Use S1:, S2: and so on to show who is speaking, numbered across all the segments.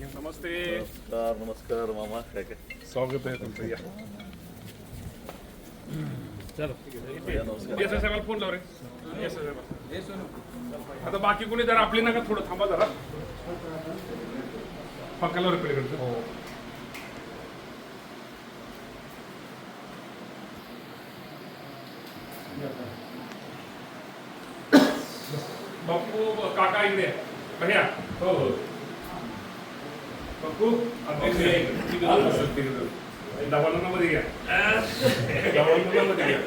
S1: नमस्ते
S2: नमस्कार नमस्कार मामा काय काय
S1: स्वागत आहे तुमचं या चलो। साहेबाला फोन लाव रे. एस साहेब. आता बाकी कोणी जरा आपली नका थोडं थांबा जरा. पक्काला रे पलीकडचं बापू काका इकडे. भैया. हो हो. बापू अध्यक्ष दवाखान्यामध्ये घ्या दवाखान्यामध्ये घ्या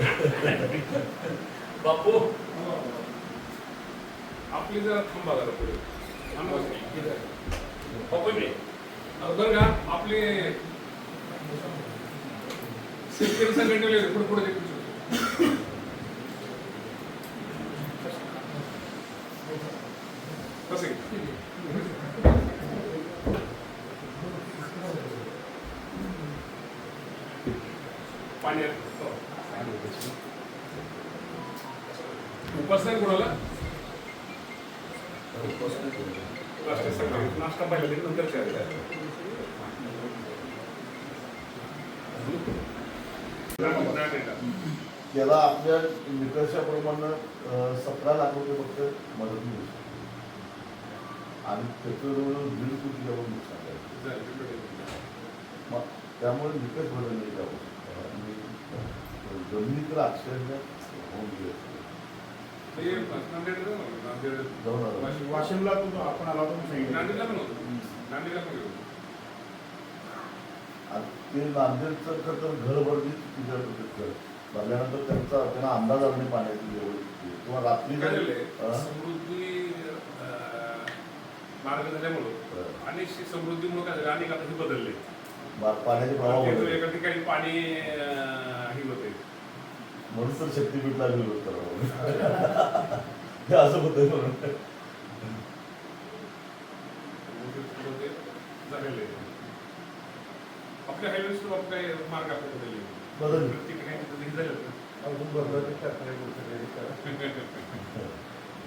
S1: बापू आपली जरा थांबा जरा पुढे बापू इकडे. अं, बरं का आपले शेतकरी संघटनेले पुढे पुढे हो. उपास नाही कोणाला नाश्ता पाहिला तरी नंतर चहा. नाही, नाही, नाही.
S2: याला आपल्या निकषाप्रमाणे सतरा लाख रुपये फक्त मदत मिळू शकते आणि त्याचं दीड कोटी नुकसान. मग त्यामुळे निकष बदलले जाऊ आणि जमिनीकडे अक्षरशः.
S3: वाशिमला तो आपण आला
S2: ते नांदेडचं खरं तर घर भरली चुकीच्या पद्धतीचं भरल्यानंतर त्यांचा त्यांना अंदाज आला नाही पाण्याची किंवा रात्री?
S1: समृद्धी मार्ग झाल्यामुळं. आणि समृद्धीमुळे काय झालं? अनेक आता हे बदलले.
S2: बा- पाण्याचे प्रवाह.
S1: एका ठिकाणी पाणी हे होते
S2: म्हणून तर विरोध करावा हे असं होतं
S1: आपल्या मार्ग.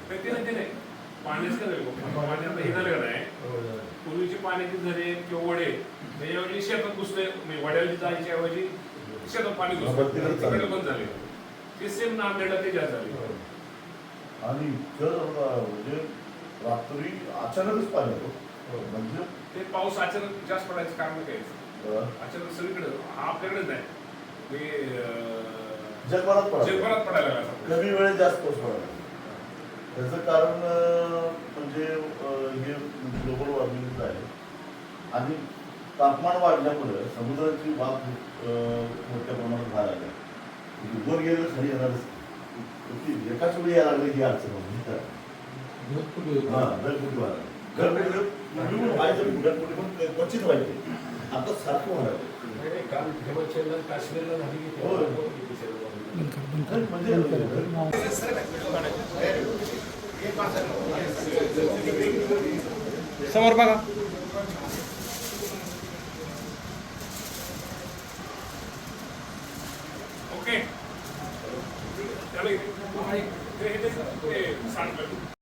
S1: नाही, ते नाही ते नाही पाणीच काय हे झालं का नाही?
S3: हो.
S1: पूर्वीची पाण्याची झरे किंवा वडे. त्याच्याऐवजी शेतात घुसले. म्हणजे वड्याला जायच्या ऐवजी शेतात पाणी घुसलं. तिकडे बंद झाले. ते सेम नांदेडला ते जास्त झाले.
S3: हो.
S2: आणि इतकं म्हणजे रात्री अचानकच पाणी
S3: हो.
S2: म्हणजे?
S1: ते पाऊस अचानक जास्त पडायचं कारण काय? अचानक सगळीकडे हा आपल्याकडेच नाही. अं,
S2: जगभरात
S1: जगभरात पडायला लागला.
S2: कमी वेळेत जास्त पाऊस पडायला त्याचं कारण म्हणजे हे ग्लोबल वॉर्मिंग आहे आणि तापमान वाढल्यामुळे समुद्राची वाफ मोठ्या प्रमाणात बाहेर आली. वर गेलं खाली येणारच ती एकाच वेळी यायला लागली ही अडचण होती हा ढगफुटी व्हायला ढगफुटी पूर्वी पण व्हायचं ढगफुटी पण क्वचित व्हायचे आता सारखं व्हायला लागलं.
S3: नाही, नाही, काल हिमाचलला काश्मीरला झाली की
S2: हो. म्हणजे
S4: समोर बघा पेट त्याला हे सांगतो